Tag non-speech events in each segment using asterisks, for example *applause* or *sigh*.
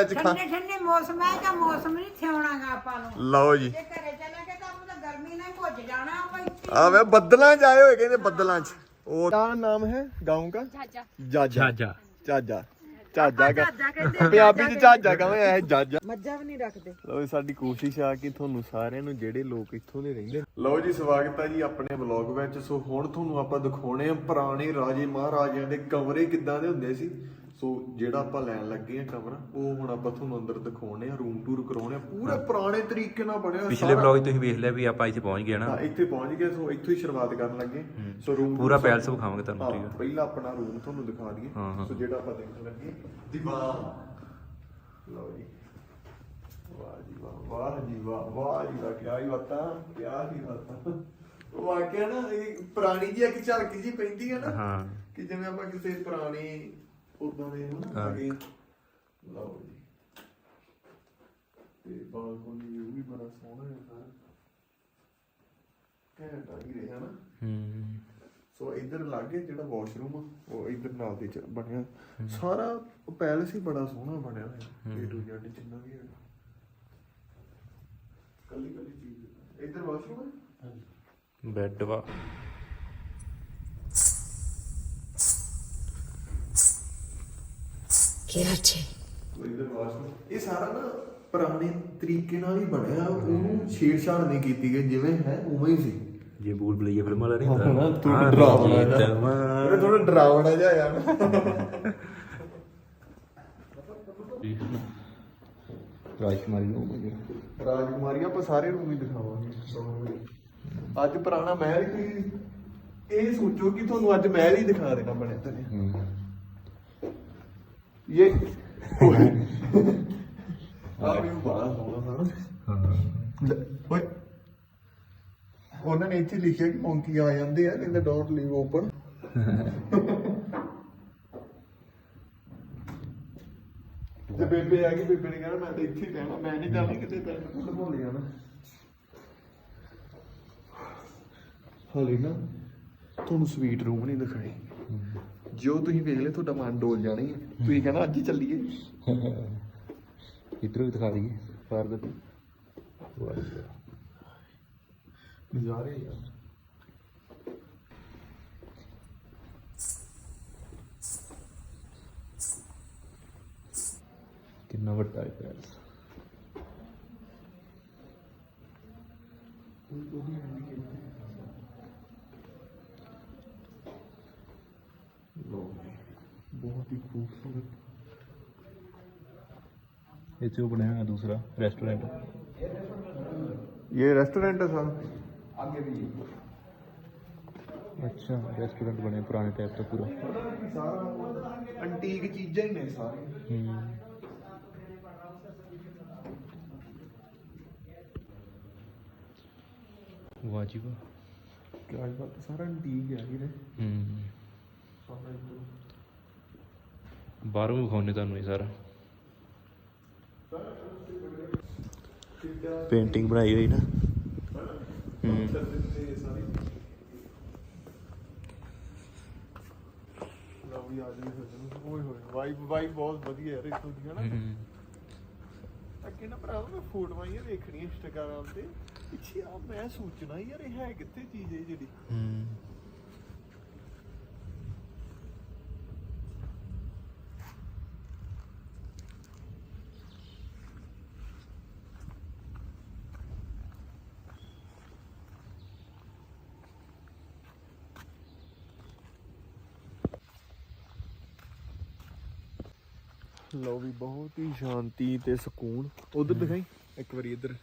ਅੱਜ ਖਾ ਠੰਡੇ ਠੰਡੇ ਮੌਸਮ ਹੈ ਤਾਂ ਮੌਸਮ ਨਹੀਂ ਥਿਉਣਾਗਾ ਆਪਾਂ ਨੂੰ ਲਓ ਜੀ ਜੇ ਘਰੇ ਚਲੇ ਗਏ ਤਾਂ ਆਪਾਂ ਤਾਂ ਗਰਮੀ ਨਾਲ ਹੀ ਭੁੱਜ ਜਾਣਾ ਆਪਾਂ ਇੱਥੇ ਆ ਵੇ ਬੱਦਲਾਂ ਚ ਆਏ ਹੋਏ ਕਹਿੰਦੇ ਬੱਦਲਾਂ ਚ ਉਹ ਦਾ ਨਾਮ ਹੈ گاؤں का ਚਾਚਾ ਜਾਜਾ ਚਾਚਾ ਚਾਜਾ ਚਾਜਾ ਕਾ ਜਾਜਾ ਕਹਿੰਦੇ ਪੰਜਾਬੀ ਚ ਚਾਜਾ ਕਹਵੇਂ ਐ ਜਾਜਾ ਮੱਝਾਂ ਵੀ ਨਹੀਂ ਰੱਖਦੇ ਲਓ ਜੀ, ਸਾਡੀ ਕੋਸ਼ਿਸ਼ ਆ ਕਿ ਤੁਹਾਨੂੰ ਸਾਰਿਆਂ ਨੂੰ ਜਿਹੜੇ ਲੋਕ ਇੱਥੋਂ ਦੇ ਰਹਿੰਦੇ ਨੇ ਲਓ ਜੀ ਸਵਾਗਤ ਹੈ ਜੀ ਆਪਣੇ ਵਲੌਗ ਵਿੱਚ ਸੋ ਹੁਣ ਤੁਹਾਨੂੰ ਆਪਾਂ ਦਿਖਾਉਣੇ ਆ ਪੁਰਾਣੇ ਰਾਜੇ ਮਹਾਰਾਜਿਆਂ ਦੇ ਕਮਰੇ ਕਿੱਦਾਂ ਦੇ ਹੁੰਦੇ ਸੀ ਸੋ ਜਿਹੜਾ ਆਪਾਂ ਲੈਣ ਲੱਗੇ ਆ ਕਮਰਾ ਉਹ ਹੁਣ ਆਪਾਂ ਤੁਹਾਨੂੰ ਅੰਦਰ ਦਿਖਾਉਣੇ ਆ ਰੂਮ ਟੂਰ ਕਰਾਉਣੇ ਆ। ਪੂਰੇ ਪੁਰਾਣੇ ਤਰੀਕੇ ਨਾਲ ਬਣਿਆ ਹੋਇਆ ਪਿਛਲੇ ਸਾਰਾ। ਵਲੌਗ ਤੁਸੀਂ ਵੇਖ ਲਿਆ ਵੀ ਆਪਾਂ ਇੱਥੇ ਪਹੁੰਚ ਗਏ ਨਾ। ਹਾਂ ਇੱਥੇ ਪਹੁੰਚ ਗਏ ਸੋ ਇੱਥੋਂ ਹੀ ਸ਼ੁਰੂਆਤ ਕਰਨ ਲੱਗੇ। ਸੋ ਰੂਮ ਪੂਰਾ ਪੈਲਸ ਵਿਖਾਵਾਂਗੇ ਤੁਹਾਨੂੰ ਠੀਕ ਹੈ ਪਹਿਲਾਂ ਆਪਣਾ ਰੂਮ ਤੁਹਾਨੂੰ ਦਿਖਾ ਦਈਏ। ਹਾਂ, ਹਾਂ। ਸੋ ਜਿਹੜਾ ਆਪਾਂ ਦੇਖਣ ਲੱਗੇ ਦੀਵਾਨ ਲਓ ਜੀ। ਵਾਹ ਜੀ ਵਾਹ ਵਾਹ ਜੀ ਵਾਹ ਵਾਹ ਜੀ ਵਾਹ ਕਿਆ ਹੀ ਬਾਤਾਂ ਕਿਆ ਹੀ ਬਾਤਾਂ। ਵਾਕਿਆ ਨਾ ਇਹ ਪੁਰਾਣੀ ਜੀ ਇੱਕ ਝਲਕ ਜੀ ਪੈਂਦੀ ਹੈ ਨਾ ਹਾਂ। ਕਿ ਜਿਵੇਂ ਆਪਾਂ ਕਿਸੇ ਪੁਰਾਣੀ ਉਦਾਂ ਦੇ ਹਨਾ ਹਾਂ। ਹੈਗੇ ਲਓ ਜੀ। ਤੇ ਬਾਲਕੋਨੀ ਵੀ ਵੀ ਬੜਾ ਸੋਹਣਾ ਹੈ ਸਾਰਾ। ਘੈਂਟ ਆ ਹੀ ਰਿਹਾ ਨਾ ਹੂੰ। ਸੋ ਇੱਧਰ ਲਾਗੇ ਜਿਹੜਾ ਵਾਸ਼ਰੂਮ ਆ ਉਹ ਇੱਧਰ ਨਾਲ ਦੇ ਚ ਬਣਿਆ। ਸਾਰਾ ਪੈਲਸ ਹੀ ਬੜਾ ਸੋਹਣਾ ਬਣਿਆ ਹੋਇਆ ਏ ਟੂ ਜ਼ੈਡ ਜਿੰਨਾ ਵੀ ਹੈਗਾ। ਕੱਲੀ ਕੱਲੀ ਚੀਜ਼ ਇੱਧਰ ਵਾਸ਼ਰੂਮ ਹੈ? ਬੈੱਡ ਵਾ। ਤੋ ਇੱਧਰ ਵਾਸ਼ਰੂਮ ਇਹ ਸਾਰਾ ਨਾ ਪੁਰਾਣੇ ਤਰੀਕੇ ਨਾਲ ਹੀ ਬਣਿਆ। ਉਹਨੂੰ ਛੇੜਛਾੜ ਨਹੀਂ ਕੀਤੀ ਗਈ ਜਿਵੇਂ ਹੈ ਉਵੇਂ ਹੀ ਸੀ। ਜੇ ਬੂਲ ਬਲਈਏ ਫਿਲਮ ਵਾਲਾ ਨਹੀਂ ਹਾਂ ਹੁੰਦਾ ਨਾ ਤੂੰ ਹਾਂ, ਡਰਾਵਣਾ ਜਿਹਾ ਥੋੜਾ ਡਰਾਵਣਾ ਜਿਹਾ ਆ। ਨਾ ਰਾਜਕੁਮਾਰੀ ਨੂੰ ਰਾਜਕੁਮਾਰੀਆਂ ਆਪਾਂ ਸਾਰੇ ਰੂਮ ਹੀ ਦਿਖਾਵਾਂਗੇ। ਅੱਜ ਪੁਰਾਣਾ ਮਹਿਲ ਹੀ ਇਹ ਸੋਚੋ ਕਿ ਤੁਹਾਨੂੰ ਅੱਜ ਮਹਿਲ ਹੀ ਦਿਖਾ ਦੇਣਾ ਬਣਿਆ ਤੇ। ਹੂੰ। ਇਹ *laughs* ਆ ਵੀ ਬੜਾ ਸੋਹਣਾ ਹਾਂ ਹਾਂ। ਲੈ, ਓਏ। ਉਹਨਾਂ ਨੇ ਇੱਥੇ ਲਿਖਿਆ ਕਿ ਮੌਂਕੀ ਆ ਜਾਂਦੇ ਆ ਕਹਿੰਦੇ ਡੋਂਟ ਲੀਵ ਓਪਨ ਤੇ ਬੇਬੇ ਆ ਗਈ ਬੇਬੇ ਨੇ ਕਹਿਣਾ ਮੈਂ ਤਾਂ ਇੱਥੇ ਹੀ ਰਹਿਣਾ ਮੈਂ ਨਹੀਂ ਜਾਣਾ ਕਿਤੇ ਤੈਨੂੰ ਭੁੱਲ ਜਾਣਾ ਹਾਲੇ ਨਾ ਤੁਹਾਨੂੰ ਸਵੀਟ ਰੂਮ ਨਹੀਂ ਦਿਖਾਏ। ਜੋ ਤੁਸੀਂ ਵੇਖ ਲਿਆ ਤੁਹਾਡਾ ਮਨ ਡੋਲ ਜਾਣਾ ਹੀ ਹੈ। ਤੁਸੀਂ ਕਹਿਣਾ ਅੱਜ ਹੀ ਚੱਲੀਏ। ਇਧਰੋਂ ਵੀ ਦਿਖਾ ਦਈਏ ਪਾਰ ਦੇ। ਨਜ਼ਾਰੇ ਯਾਰ ਕਿੰਨਾ ਵੱਡਾ ਹੈ ਪੈਲਸ। ਬਹੁਤ ਹੀ। ਖੂਬਸੂਰਤ ਇੱਥੇ ਉਹ ਬਣਿਆ ਹੋਇਆ ਦੂਸਰਾ ਰੈਸਟੋਰੈਂਟ ਇਹ ਰੈਸਟੋਰੈਂਟ ਹੈ ਸਰ ਅੱਛਾ ਰੈਸਟੋਰੈਂਟ ਬਣਿਆ ਪੁਰਾਣੇ ਟਾਈਪ ਦਾ ਪੂਰਾ ਸਾਰਾ ਐਂਟੀਕ ਚੀਜ਼ਾਂ ਹੀ ਨੇ ਸਾਰੇ ਹੂੰ ਵਾਹ ਜੀ ਵਾਹ ਕਿਆ ਬਾਤ ਸਾਰਾ ਐਂਟੀਕ ਹੈ ਵੀਰੇ ਹੂੰ ਸਾਰਾ ਇੱਧਰ। ਬਾਹਰੋਂ ਵਿਖਾਉਣੇ ਤੁਹਾਨੂੰ ਇਹ ਸਾਰਾ। ਪੇਂਟਿੰਗ ਬਣਾਈ ਹੋਈ ਨਾ। ਹੂੰ। ਤੇ ਸਾਰੇ ਲਓ ਵੀ ਆ ਜੀ ਓਏ ਹੋਏ ਵਾਈਬ ਵਾਈਬ ਬਹੁਤ ਵਧੀਆ ਯਾਰ ਇੱਥੋਂ ਦੀ ਹਨਾ। ਹੂੰ। ਅੱਗੇ ਨਾ ਭਰਾ ਮੈਂ ਫੋਟੋਆਂ ਹੀ ਦੇਖਣੀਆਂ ਇੰਸਟਾਗ੍ਰਾਮ ਤੇ। ਪਿੱਛੇ ਆ ਮੈਂ ਸੋਚਣਾ ਯਾਰ ਇਹ ਹੈ ਕਿੱਥੇ ਚੀਜ਼ ਹੈ ਜਿਹੜੀ? ਹੂੰ। ਲਓ ਵੀ ਬਹੁਤ ਹੀ ਸ਼ਾਂਤੀ ਤੇ ਸਕੂਨ। ਉਧਰ ਦਿਖਾਈ? ਇੱਕ ਵਾਰੀ ਇੱਧਰ।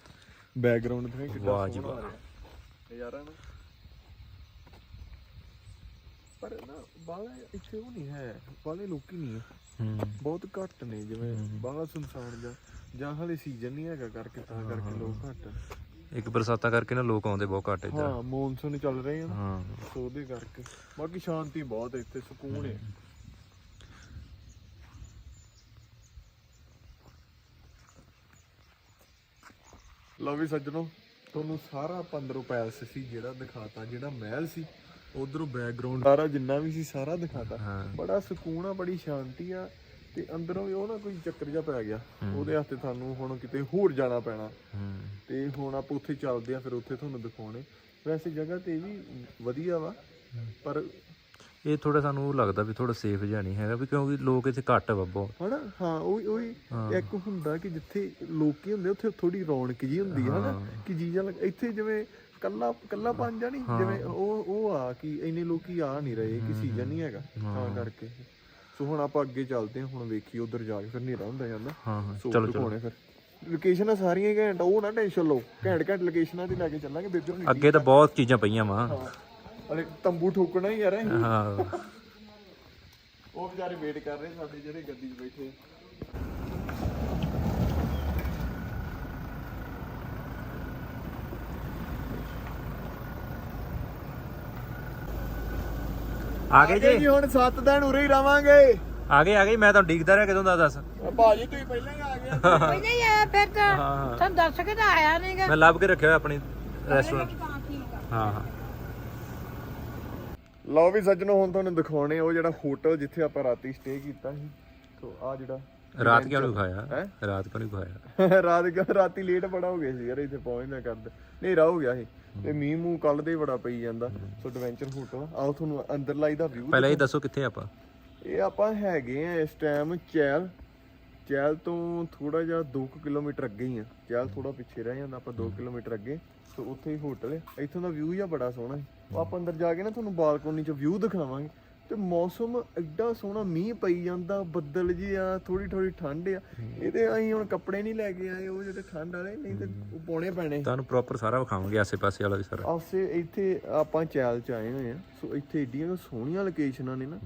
ਬੈਕਗ੍ਰਾਉਂਡ ਦਿਖਾਈ ਕਿੱਡਾ ਵਾਹ ਜੀ ਵਾਹ। ਨਜ਼ਾਰਾ ਨਾ। ਪਰ ਨਾ ਬਾਹਲਾ ਇੱਥੇ ਉਹ ਨਹੀਂ ਹੈ। ਬਾਹਲੇ ਲੋਕੀ ਨਹੀਂ ਹੈ। ਬਹੁਤ ਘੱਟ ਨੇ ਜਿਵੇਂ। ਬਾਹਲਾ ਸੁਨਸਾਨ ਜਾਂ ਜਾਂ ਹਲੇ ਸੀਜ਼ਨ ਨਹੀਂ ਹੈਗਾ ਕਰਕੇ ਤਾਂ ਕਰਕੇ ਲੋਕ ਘੱਟ। ਇੱਕ ਬਰਸਾਤਾਂ ਕਰਕੇ ਨਾ ਲੋਕ ਆਉਂਦੇ ਬਹੁਤ ਘੱਟ ਇੱਧਰ। ਹਾਂ ਮੌਨਸੂਨ ਚੱਲ ਰਹੇ ਆ ਹਾਂ। ਸੋ ਉਹਦੇ ਕਰਕੇ। ਬਾਕੀ ਸ਼ਾਂਤੀ ਬਹੁਤ ਹੈ ਇੱਥੇ ਸਕੂਨ ਹੈ। ਲਓ ਵੀ ਸੱਜਣੋ ਤੁਹਾਨੂੰ ਸਾਰਾ 15 ਪੈਲਸ ਸੀ ਜਿਹੜਾ ਦਿਖਾਤਾ ਜਿਹੜਾ ਮਹਿਲ ਸੀ ਉਧਰੋਂ ਬੈਕਗ੍ਰਾਉਂਡ ਸਾਰਾ ਜਿੰਨਾ ਵੀ ਸੀ ਸਾਰਾ ਦਿਖਾਤਾ। ਬੜਾ ਸਕੂਨ ਆ ਬੜੀ ਸ਼ਾਂਤੀ ਆ ਤੇ ਅੰਦਰੋਂ ਵੀ ਉਹ ਨਾ ਕੋਈ ਚੱਕਰ ਜਿਹਾ ਪੈ ਗਿਆ। ਉਹਦੇ ਵਾਸਤੇ ਸਾਨੂੰ ਹੁਣ ਕਿਤੇ ਹੋਰ ਜਾਣਾ ਪੈਣਾ। ਤੇ ਹੁਣ ਆਪਾਂ ਉੱਥੇ ਚੱਲਦੇ ਆ ਫਿਰ ਉੱਥੇ ਤੁਹਾਨੂੰ ਦਿਖਾਉਣੇ। ਵੈਸੇ ਜਗ੍ਹਾ ਤੇ ਵੀ ਵਧੀਆ ਵਾ ਪਰ ਇਹ ਥੋੜਾ ਸਾਨੂੰ ਲੱਗਦਾ ਵੀ ਥੋੜਾ ਸੇਫ ਜਿਹਾ ਨਹੀਂ ਹੈਗਾ ਵੀ ਕਿਉਂਕਿ ਲੋਕ ਇੱਥੇ ਘੱਟ ਵਾ ਬਹੁਤ ਹਨਾ? ਹਾਂ ਉਹ ਉਹ ਇੱਕ ਹੁੰਦਾ ਕਿ ਜਿੱਥੇ ਲੋਕੀ ਹੁੰਦੇ ਉੱਥੇ ਥੋੜੀ ਰੌਣਕ ਜੀ ਹੁੰਦੀ ਹੈ ਹਨਾ? ਕਿ ਜੀਜਾ ਇੱਥੇ ਜਿਵੇਂ ਕੱਲਾ ਕੱਲਾ ਪੰਜਾ ਨਹੀਂ ਜਿਵੇਂ ਉਹ ਉਹ ਆ ਕਿ ਇੰਨੇ ਲੋਕੀ ਆ ਨਹੀਂ ਰਹੇ ਕਿ ਸੀਜ਼ਨ ਨਹੀਂ ਹੈਗਾ ਤਾਂ ਕਰਕੇ। ਸੋ ਹੁਣ ਆਪਾਂ ਅੱਗੇ ਚੱਲਦੇ ਹਾਂ ਹੁਣ ਵੇਖੀ ਉਧਰ ਜਾ ਕੇ ਫਿਰ ਹਨੇਰਾ ਹੁੰਦਾ ਜਾਂਦਾ। ਹਾਂ ਹਾਂ। ਸੋ ਦਿਖਾਉਣੇ ਫਿਰ? ਲੋਕੇਸ਼ਨਾਂ ਸਾਰੀਆਂ ਘੈਂਟ ਉਹ ਨਾ ਟੈਨਸ਼ਨ ਲਓ। ਘੈਂਟ ਘੈਂਟ ਲੋਕੇਸ਼ਨਾਂ ਤੇ ਲੈ ਕੇ ਚੱਲਾਂਗੇ ਬੇਬੇ ਅੱਗੇ ਤਾਂ ਬਹੁਤ ਚੀਜ਼ਾਂ ਪਈਆਂ ਵਾ। ਅਰੇ ਤੰਬੂ ਠੋਕਣਾ ਹੀ ਯਾਰ ਅਸੀਂ। ਹਾਂ। ਉਹ ਵਿਚਾਰੇ ਵੇਟ ਕਰ ਰਹੇ ਸਾਡੇ ਜਿਹੜੇ ਗੱਡੀ 'ਚ ਬੈਠੇ ਆ। ਗਏ ਜੀ? ਜੀ ਹੁਣ 7 ਦਿਨ ਉਰੇ ਹੀ ਰਵਾਂਗੇ। ਆ ਗਏ ਆ ਗਏ ਮੈਂ ਤਾਂ ਡਿੱਗਦਾ ਰਿਹਾ ਕਦੋਂ ਦਾ ਦੱਸ? ਭਾਜੀ ਤੁਸੀਂ ਪਹਿਲਾਂ ਹੀ ਆ ਗਏ। ਪਹਿਲਾਂ ਹੀ ਆਇਆ ਫਿਰ ਤਾਂ। ਹਾਂ। ਤੁਹਾਨੂੰ ਦੱਸ ਕੇ ਤਾਂ ਆਇਆ ਨਹੀਂਗਾ ਮੈਂ ਲੱਭ ਕੇ ਰੱਖਿਆ ਹੋਇਆ ਆਪਣੀ ਰੈਸਟੋਰੈਂਟ ਤਾਂ ਠੀਕ ਆ। ਹਾਂ ਹਾਂ। ਲਓ ਵੀ ਸੱਜਣੋ ਹੁਣ ਤੁਹਾਨੂੰ ਦਿਖਾਉਣੇ ਉਹ ਜਿਹੜਾ ਹੋਟਲ ਜਿੱਥੇ ਆਪਾਂ ਰਾਤੀ ਸਟੇ ਕੀਤਾ ਸੀ। ਸੋ ਆ ਜਿਹੜਾ ਰਾਤ ਕਿਉਂ ਨਹੀਂ ਖਾਇਆ ਹੈਂ? ਰਾਤ ਕਿਉਂ ਨਹੀਂ ਖਾਇਆ *laughs* ਰਾਤ ਗ- ਰਾਤੀ ਲੇਟ ਬੜਾ ਹੋ ਗਿਆ ਸੀ ਯਾਰ ਇੱਥੇ ਪਹੁੰਚਣਾ ਕਰਦਾ। ਹਨੇਰਾ ਹੋ ਗਿਆ ਸੀ। ਤੇ ਮੀਂਹ ਮੂੰਹ ਕੱਲ ਦੇ ਬੜਾ ਪਈ ਜਾਂਦਾ। ਸੋ ਐਡਵੈਂਚਰ ਹੋਟਲ ਆਓ ਤੁਹਾਨੂੰ ਅੰਦਰਲਾ ਇਹਦਾ ਵਿਊ ਪਹਿਲਾਂ ਇਹ ਦੱਸੋ ਕਿੱਥੇ ਆਪਾਂ? ਇਹ ਆਪਾਂ ਹੈਗੇ ਆ ਇਸ ਟਾਈਮ ਚੈਲ ਚੈਲ ਤੋਂ ਥੋੜਾ ਜਿਹਾ 2 ਕਿਲੋਮੀਟਰ ਅੱਗੇ ਹੀ ਆ। ਚੈਲ ਥੋੜਾ ਪਿੱਛੇ ਰਹਿ ਜਾਂਦਾ ਆਪਾਂ 2 ਕਿਲੋਮੀਟਰ ਅੱਗੇ। ਸੋ ਉੱਥੇ ਹੀ ਹੋਟਲ ਹੈ। ਇੱਥੋਂ ਦਾ ਵਿਊ ਜਿਹਾ ਬੜਾ ਸੋਹਣਾ ਹੈ ਉਹ ਆਪਾਂ ਅੰਦਰ ਜਾ ਕੇ ਨਾ ਤੁਹਾਨੂੰ ਬਾਲਕੋਨੀ 'ਚ ਵਿਊ ਦਿਖਾਵਾਂਗੇ। ਤੇ ਮੌਸਮ ਐਡਾ ਸੋਹਣਾ ਮੀਂਹ ਪਈ ਜਾਂਦਾ ਬੱਦਲ ਜੀ ਆ ਥੋੜੀ ਥੋੜੀ ਠੰਡ ਆ। ਇਹਦੇ ਅਸੀਂ ਹੁਣ ਕੱਪੜੇ ਨਹੀਂ ਲੈ ਕੇ ਆਏ ਉਹ ਜਿਹੜੇ ਠੰਡ ਵਾਲੇ ਨਹੀਂ ਤੇ ਉਹ ਪਾਉਣੇ ਪੈਣੇ। ਤੁਹਾਨੂੰ ਪ੍ਰੋਪਰ ਸਾਰਾ ਵਿਖਾਵਾਂਗੇ ਆਸੇ-ਪਾਸੇ ਵਾਲਾ ਵੀ ਸਾਰਾ। ਆਸੇ ਇੱਥੇ ਆਪਾਂ ਚੈਲ ਚ ਆਏ ਹੋਏ ਆ ਸੋ ਇੱਥੇ ਏਡੀਆਂ ਸੋਹਣੀਆਂ ਲੋਕੇਸ਼ਨਾਂ ਨੇ ਨਾ।